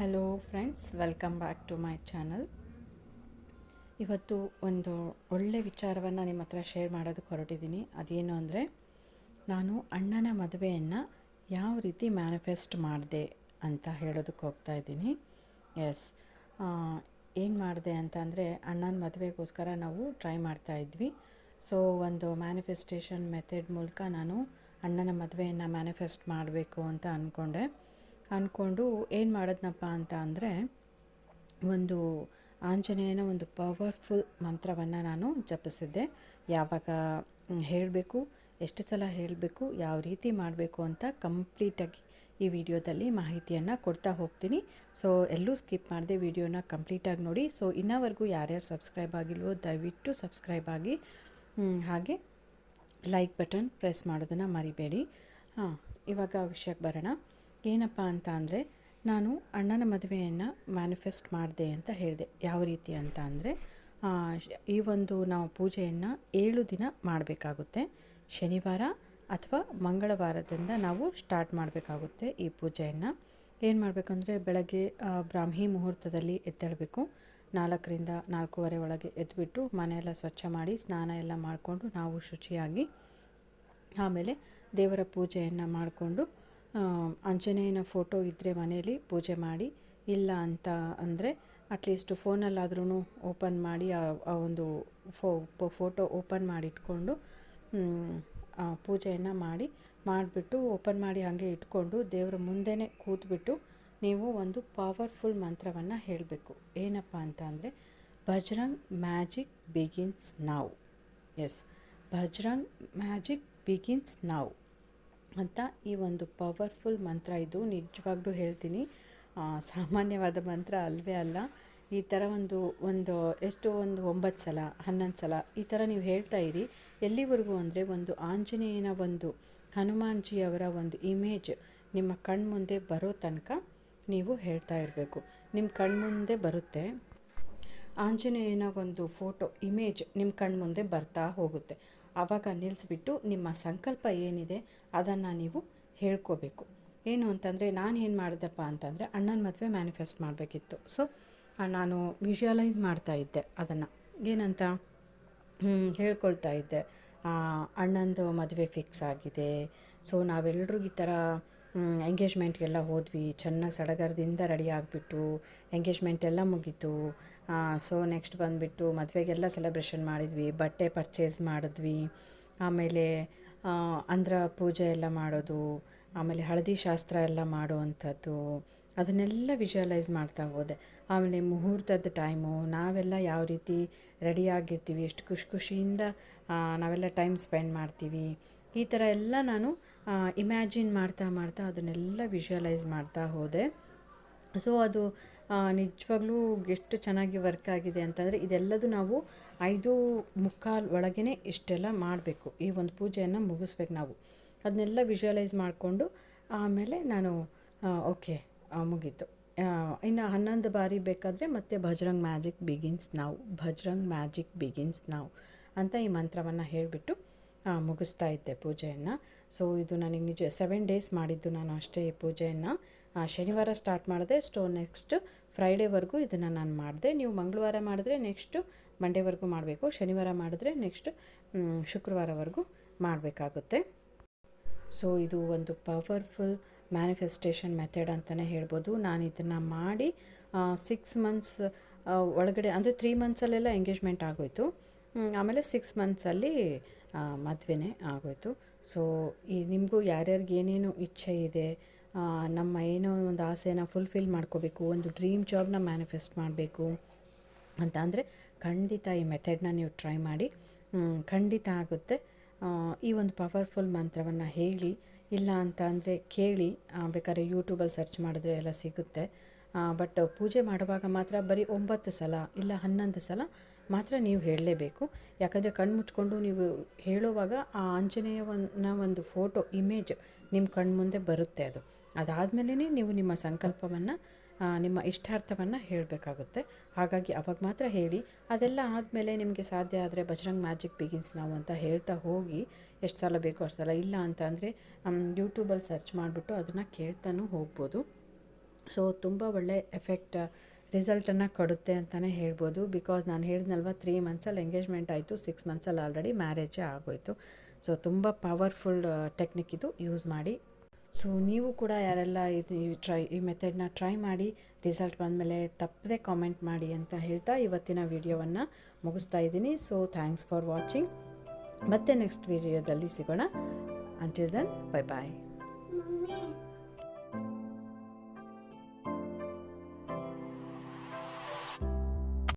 Hello friends welcome back to my channel ಇವತ್ತು ಒಂದು ಒಳ್ಳೆ ವಿಚಾರವನ್ನು ನಿಮ್ಮ ಹತ್ರ ಶೇರ್ ಮಾಡೋದಕ್ಕೆ ಹೊರಟಿದ್ದೀನಿ. ಅದೇನು ಅಂದರೆ, ನಾನು ಅಣ್ಣನ ಮದುವೆಯನ್ನು ಯಾವ ರೀತಿ ಮ್ಯಾನಿಫೆಸ್ಟ್ ಮಾಡಿದೆ ಅಂತ ಹೇಳೋದಕ್ಕೆ ಹೋಗ್ತಾ ಇದ್ದೀನಿ. ಎಸ್ ಏನು ಮಾಡಿದೆ ಅಂತ ಅಂದರೆ, ಅಣ್ಣನ ಮದುವೆಗೋಸ್ಕರ ನಾವು ಟ್ರೈ ಮಾಡ್ತಾ ಇದ್ವಿ. ಸೊ ಒಂದು ಮ್ಯಾನಿಫೆಸ್ಟೇಷನ್ ಮೆಥಡ್ ಮೂಲಕ ನಾನು ಅಣ್ಣನ ಮದುವೆಯನ್ನು ಮ್ಯಾನಿಫೆಸ್ಟ್ ಮಾಡಬೇಕು ಅಂತ ಅಂದ್ಕೊಂಡೆ ಅಂದ್ಕೊಂಡು ಏನು ಮಾಡಿದ್ನಪ್ಪ ಅಂತ ಅಂದರೆ ಒಂದು ಆಂಜನೇಯನ ಒಂದು ಪವರ್ಫುಲ್ ಮಂತ್ರವನ್ನು ನಾನು ಜಪಿಸಿದ್ದೆ. ಯಾವಾಗ ಹೇಳಬೇಕು, ಎಷ್ಟು ಸಲ ಹೇಳಬೇಕು, ಯಾವ ರೀತಿ ಮಾಡಬೇಕು ಅಂತ ಕಂಪ್ಲೀಟಾಗಿ ಈ ವಿಡಿಯೋದಲ್ಲಿ ಮಾಹಿತಿಯನ್ನು ಕೊಡ್ತಾ ಹೋಗ್ತೀನಿ. ಸೊ ಎಲ್ಲೂ ಸ್ಕಿಪ್ ಮಾಡದೆ ವಿಡಿಯೋನ ಕಂಪ್ಲೀಟಾಗಿ ನೋಡಿ. ಸೊ ಇನ್ನವರೆಗೂ ಯಾರ್ಯಾರು ಸಬ್ಸ್ಕ್ರೈಬ್ ಆಗಿಲ್ವೋ, ದಯವಿಟ್ಟು ಸಬ್ಸ್ಕ್ರೈಬ್ ಆಗಿ ಹಾಗೆ ಲೈಕ್ ಬಟನ್ ಪ್ರೆಸ್ ಮಾಡೋದನ್ನು ಮರಿಬೇಡಿ. ಹಾಂ, ಇವಾಗ ವಿಷಯಕ್ಕೆ ಬರೋಣ. ಏನಪ್ಪ ಅಂತ ಅಂದರೆ, ನಾನು ಅಣ್ಣನ ಮದುವೆಯನ್ನು ಮ್ಯಾನಿಫೆಸ್ಟ್ ಮಾಡಿದೆ ಅಂತ ಹೇಳಿದೆ. ಯಾವ ರೀತಿ ಅಂತ ಅಂದರೆ ಈ ಒಂದು ನಾವು ಪೂಜೆಯನ್ನು ಏಳು ದಿನ ಮಾಡಬೇಕಾಗುತ್ತೆ. ಶನಿವಾರ ಅಥವಾ ಮಂಗಳವಾರದಿಂದ ನಾವು ಸ್ಟಾರ್ಟ್ ಮಾಡಬೇಕಾಗುತ್ತೆ ಈ ಪೂಜೆಯನ್ನು. ಏನು ಮಾಡಬೇಕಂದ್ರೆ ಬೆಳಗ್ಗೆ ಬ್ರಾಹ್ಮಿ ಮುಹೂರ್ತದಲ್ಲಿ ಎದ್ದೇಳಬೇಕು. ನಾಲ್ಕರಿಂದ ನಾಲ್ಕೂವರೆ ಒಳಗೆ ಎದ್ದುಬಿಟ್ಟು ಮನೆಯೆಲ್ಲ ಸ್ವಚ್ಛ ಮಾಡಿ, ಸ್ನಾನ ಎಲ್ಲ ಮಾಡಿಕೊಂಡು ನಾವು ಶುಚಿಯಾಗಿ ಆಮೇಲೆ ದೇವರ ಪೂಜೆಯನ್ನು ಮಾಡಿಕೊಂಡು ಆಂಜನೇಯನ ಫೋಟೋ ಇದ್ದರೆ ಮನೆಯಲ್ಲಿ ಪೂಜೆ ಮಾಡಿ, ಇಲ್ಲ ಅಂತ ಅಂದರೆ ಅಟ್ಲೀಸ್ಟ್ ಫೋನಲ್ಲಾದ್ರೂ ಓಪನ್ ಮಾಡಿ, ಆ ಒಂದು ಫೋ ಫೋಟೋ ಓಪನ್ ಮಾಡಿ ಇಟ್ಕೊಂಡು ಆ, ಪೂಜೆಯನ್ನು ಮಾಡಿ, ಮಾಡಿಬಿಟ್ಟು ಓಪನ್ ಮಾಡಿ ಹಾಗೆ ಇಟ್ಕೊಂಡು ದೇವರ ಮುಂದೆನೇ ಕೂತ್ಬಿಟ್ಟು ನೀವು ಒಂದು ಪವರ್ಫುಲ್ ಮಂತ್ರವನ್ನು ಹೇಳಬೇಕು. ಏನಪ್ಪ ಅಂತ ಅಂದರೆ ಬಜರಂಗ್ ಮ್ಯಾಜಿಕ್ ಬಿಗಿನ್ಸ್ ನಾವು. ಎಸ್ ಬಜರಂಗ್ ಮ್ಯಾಜಿಕ್ ಬಿಗಿನ್ಸ್ ನಾವ್. ಅಂತ ಈ ಒಂದು ಪವರ್ಫುಲ್ ಮಂತ್ರ ಇದು. ನಿಜವಾಗ್ಲೂ ಹೇಳ್ತೀನಿ. ಸಾಮಾನ್ಯವಾದ ಮಂತ್ರ ಅಲ್ವೇ ಅಲ್ಲ. ಈ ಥರ ಒಂದು ಒಂದು ಎಷ್ಟು ಒಂದು ಒಂಬತ್ತು ಸಲ, ಹನ್ನೊಂದು ಸಲ ಈ ಥರ ನೀವು ಹೇಳ್ತಾ ಇರಿ. ಎಲ್ಲಿವರೆಗೂ ಅಂದರೆ ಒಂದು ಆಂಜನೇಯನ ಒಂದು, ಹನುಮಾನ್ಜಿಯವರ ಒಂದು ಇಮೇಜ್ ನಿಮ್ಮ ಕಣ್ಮುಂದೆ ಬರೋ ತನಕ ನೀವು ಹೇಳ್ತಾ ಇರಬೇಕು. ನಿಮ್ಮ ಕಣ್ಮುಂದೆ ಬರುತ್ತೆ. ಆಂಜನೇಯನ ಒಂದು ಫೋಟೋ ಇಮೇಜ್ ನಿಮ್ಮ ಕಣ್ಮುಂದೆ ಬರ್ತಾ ಹೋಗುತ್ತೆ. ಆವಾಗ ನಿಲ್ಲಿಸ್ಬಿಟ್ಟು ನಿಮ್ಮ ಸಂಕಲ್ಪ ಏನಿದೆ ಅದನ್ನು ನೀವು ಹೇಳ್ಕೋಬೇಕು. ಏನು ಅಂತಂದರೆ ನಾನು ಏನು ಮಾಡಿದೆಪ್ಪ ಅಂತಂದರೆ ಅಣ್ಣನ ಮದುವೆ ಮ್ಯಾನಿಫೆಸ್ಟ್ ಮಾಡಬೇಕಿತ್ತು. ಸೊ ನಾನು ವಿಜುವಲೈಸ್ ಮಾಡ್ತಾ ಇದ್ದೆ ಅದನ್ನು. ಏನಂತ ಹೇಳ್ಕೊಳ್ತಾ ಇದ್ದೆ. ಅಣ್ಣಂದು ಮದುವೆ ಫಿಕ್ಸ್ ಆಗಿದೆ. ಸೊ ನಾವೆಲ್ಲರೂ ಈ ಥರ ಎಂಗೇಜ್ಮೆಂಟ್ಗೆಲ್ಲ ಹೋದ್ವಿ. ಚೆನ್ನಾಗಿ ಸಡಗರದಿಂದ ರೆಡಿ ಆಗಿಬಿಟ್ಟು ಎಂಗೇಜ್ಮೆಂಟ್ ಎಲ್ಲ ಮುಗೀತು. ಸೊ ನೆಕ್ಸ್ಟ್ ಬಂದುಬಿಟ್ಟು ಮದುವೆಗೆಲ್ಲ ಸೆಲೆಬ್ರೇಷನ್ ಮಾಡಿದ್ವಿ. ಬಟ್ಟೆ ಪರ್ಚೇಸ್ ಮಾಡಿದ್ವಿ. ಆಮೇಲೆ ಅಂದ್ರ ಪೂಜೆ ಎಲ್ಲ ಮಾಡೋದು. ಆಮೇಲೆ ಹಳದಿ ಶಾಸ್ತ್ರ ಎಲ್ಲ ಮಾಡುವಂಥದ್ದು, ಅದನ್ನೆಲ್ಲ ವಿಜುವಲೈಸ್ ಮಾಡ್ತಾ ಹೋದೆ. ಆಮೇಲೆ ಮುಹೂರ್ತದ ಟೈಮು ನಾವೆಲ್ಲ ಯಾವ ರೀತಿ ರೆಡಿಯಾಗಿರ್ತೀವಿ ಎಷ್ಟು ಖುಷಿ ಖುಷಿಯಿಂದ ನಾವೆಲ್ಲ ಟೈಮ್ ಸ್ಪೆಂಡ್ ಮಾಡ್ತೀವಿ, ಈ ಥರ ಎಲ್ಲ ನಾನು ಇಮ್ಯಾಜಿನ್ ಮಾಡ್ತಾ ಮಾಡ್ತಾ ಅದನ್ನೆಲ್ಲ ವಿಜುವಲೈಸ್ ಮಾಡ್ತಾ ಹೋದೆ. ಸೊ ಅದು ನಿಜವಾಗ್ಲೂ ಎಷ್ಟು ಚೆನ್ನಾಗಿ ವರ್ಕ್ ಆಗಿದೆ ಅಂತಂದರೆ, ಇದೆಲ್ಲದು ನಾವು ಐದು ಮುಕ್ಕಾಲು ಒಳಗೇ ಇಷ್ಟೆಲ್ಲ ಮಾಡಬೇಕು. ಈ ಒಂದು ಪೂಜೆಯನ್ನು ಮುಗಿಸ್ಬೇಕು ನಾವು. ಅದನ್ನೆಲ್ಲ ವಿಜುವಲೈಸ್ ಮಾಡಿಕೊಂಡು ಆಮೇಲೆ ನಾನು ಓಕೆ ಮುಗೀತು. ಇನ್ನು ಹನ್ನೊಂದು ಬಾರಿ ಬೇಕಾದರೆ ಮತ್ತೆ ಭಜರಂಗ್ ಮ್ಯಾಜಿಕ್ ಬಿಗಿನ್ಸ್ ನಾವು ಭಜರಂಗ್ ಮ್ಯಾಜಿಕ್ ಬಿಗಿನ್ಸ್ ನಾವು ಅಂತ ಈ ಮಂತ್ರವನ್ನು ಹೇಳಿಬಿಟ್ಟು ಮುಗಿಸ್ತಾ ಇದ್ದೆ ಪೂಜೆಯನ್ನು. ಸೊ ಇದು ನನಗೆ ನಿಜ ಸೆವೆನ್ ಡೇಸ್ ಮಾಡಿದ್ದು ನಾನು ಅಷ್ಟೇ ಈ ಪೂಜೆಯನ್ನು. ಶನಿವಾರ ಸ್ಟಾರ್ಟ್ ಮಾಡಿದೆ ಸ್ಟೋ ನೆಕ್ಸ್ಟ್ ಫ್ರೈಡೇವರೆಗೂ ಇದನ್ನು ನಾನು ಮಾಡಿದೆ. ನೀವು ಮಂಗಳವಾರ ಮಾಡಿದ್ರೆ ನೆಕ್ಸ್ಟು ಮಂಡೇವರೆಗೂ ಮಾಡಬೇಕು, ಶನಿವಾರ ಮಾಡಿದ್ರೆ ನೆಕ್ಸ್ಟ್ ಶುಕ್ರವಾರವರೆಗೂ ಮಾಡಬೇಕಾಗುತ್ತೆ. ಸೊ ಇದು ಒಂದು ಪವರ್ಫುಲ್ ಮ್ಯಾನಿಫೆಸ್ಟೇಷನ್ ಮೆಥಡ್ ಅಂತಲೇ ಹೇಳ್ಬೋದು. ನಾನು ಇದನ್ನು ಮಾಡಿ ಸಿಕ್ಸ್ ಮಂತ್ಸ್ ಒಳಗಡೆ ಅಂದರೆ ತ್ರೀ ಮಂತ್ಸಲ್ಲೆಲ್ಲ ಎಂಗೇಜ್ಮೆಂಟ್ ಆಗೋಯ್ತು. ಆಮೇಲೆ ಸಿಕ್ಸ್ ಮಂತ್ಸಲ್ಲಿ ಮದುವೆನೇ ಆಗೋಯ್ತು. ಸೊ ಈ ನಿಮಗೂ ಯಾರ್ಯಾರಿಗೆ ಏನೇನು ಇಚ್ಛೆ ಇದೆ ನಮ್ಮ ಏನೋ ಒಂದು ಆಸೆನ ಫುಲ್ಫಿಲ್ ಮಾಡ್ಕೋಬೇಕು, ಒಂದು ಡ್ರೀಮ್ ಜಾಬ್ನ ಮ್ಯಾನಿಫೆಸ್ಟ್ ಮಾಡಬೇಕು ಅಂತ ಅಂದರೆ ಖಂಡಿತ ಈ ಮೆಥಡ್ನ ನೀವು ಟ್ರೈ ಮಾಡಿ. ಖಂಡಿತ ಆಗುತ್ತೆ. ಈ ಒಂದು ಪವರ್ಫುಲ್ ಮಂತ್ರವನ್ನು ಹೇಳಿ, ಇಲ್ಲ ಅಂತ ಅಂದರೆ ಕೇಳಿ ಬೇಕಾದ್ರೆ ಯೂಟ್ಯೂಬಲ್ಲಿ ಸರ್ಚ್ ಮಾಡಿದ್ರೆ ಎಲ್ಲ ಸಿಗುತ್ತೆ. ಬಟ್ ಪೂಜೆ ಮಾಡುವಾಗ ಮಾತ್ರ ಬರೀ ಒಂಬತ್ತು ಸಲ, ಇಲ್ಲ ಹನ್ನೊಂದು ಸಲ ಮಾತ್ರ ನೀವು ಹೇಳಲೇಬೇಕು. ಯಾಕಂದರೆ ಕಣ್ಣು ಮುಚ್ಕೊಂಡು ನೀವು ಹೇಳುವಾಗ ಆ ಆಂಜನೇಯವನ್ನ ಒಂದು ಫೋಟೋ ಇಮೇಜ್ ನಿಮ್ಮ ಕಣ್ಮುಂದೆ ಬರುತ್ತೆ ಅದು. ಅದಾದಮೇಲೆ ನೀವು ನಿಮ್ಮ ಸಂಕಲ್ಪವನ್ನು ನಿಮ್ಮ ಇಷ್ಟಾರ್ಥವನ್ನು ಹೇಳಬೇಕಾಗುತ್ತೆ. ಹಾಗಾಗಿ ಅವಾಗ ಮಾತ್ರ ಹೇಳಿ. ಅದೆಲ್ಲ ಆದಮೇಲೆ ನಿಮಗೆ ಸಾಧ್ಯ ಆದರೆ ಬಜರಂಗ್ ಮ್ಯಾಜಿಕ್ ಬಿಗಿನ್ಸ್ ನಾವು ಅಂತ ಹೇಳ್ತಾ ಹೋಗಿ ಎಷ್ಟು ಸಲ ಬೇಕೋ ಅಷ್ಟು ಸಲ ಇಲ್ಲ ಅಂತ ಅಂದರೆ ಯೂಟ್ಯೂಬಲ್ಲಿ ಸರ್ಚ್ ಮಾಡಿಬಿಟ್ಟು ಅದನ್ನು ಕೇಳ್ತಾನೂ ಹೋಗ್ಬೋದು. ಸೊ ತುಂಬ ಒಳ್ಳೆ ಎಫೆಕ್ಟ್ ರಿಸಲ್ಟನ್ನು ಕೊಡುತ್ತೆ ಅಂತಲೇ ಹೇಳ್ಬೋದು. ಬಿಕಾಸ್ ನಾನು ಹೇಳಿದ್ನಲ್ವ ತ್ರೀ ಮಂತ್ಸಲ್ಲಿ ಎಂಗೇಜ್ಮೆಂಟ್ ಆಯಿತು ಸಿಕ್ಸ್ ಮಂತ್ಸಲ್ಲಿ ಆಲ್ರೆಡಿ ಮ್ಯಾರೇಜೇ ಆಗೋಯಿತು. ಸೊ ತುಂಬ ಪವರ್ಫುಲ್ ಟೆಕ್ನಿಕ್ ಇದು. ಯೂಸ್ ಮಾಡಿ ಸೊ ನೀವು ಕೂಡ ಯಾರೆಲ್ಲ ಇದು ಈ ಟ್ರೈ ಈ ಮೆಥಡ್ನ ಟ್ರೈ ಮಾಡಿ ರಿಸಲ್ಟ್ ಬಂದಮೇಲೆ ತಪ್ಪದೆ ಕಾಮೆಂಟ್ ಮಾಡಿ ಅಂತ ಹೇಳ್ತಾ ಇವತ್ತಿನ ವಿಡಿಯೋವನ್ನು ಮುಗಿಸ್ತಾ ಇದ್ದೀನಿ. ಸೊ ಥ್ಯಾಂಕ್ಸ್ ಫಾರ್ ವಾಚಿಂಗ್ ಮತ್ತೆ ನೆಕ್ಸ್ಟ್ ವಿಡಿಯೋದಲ್ಲಿ ಸಿಗೋಣ. Until Dhan bye bye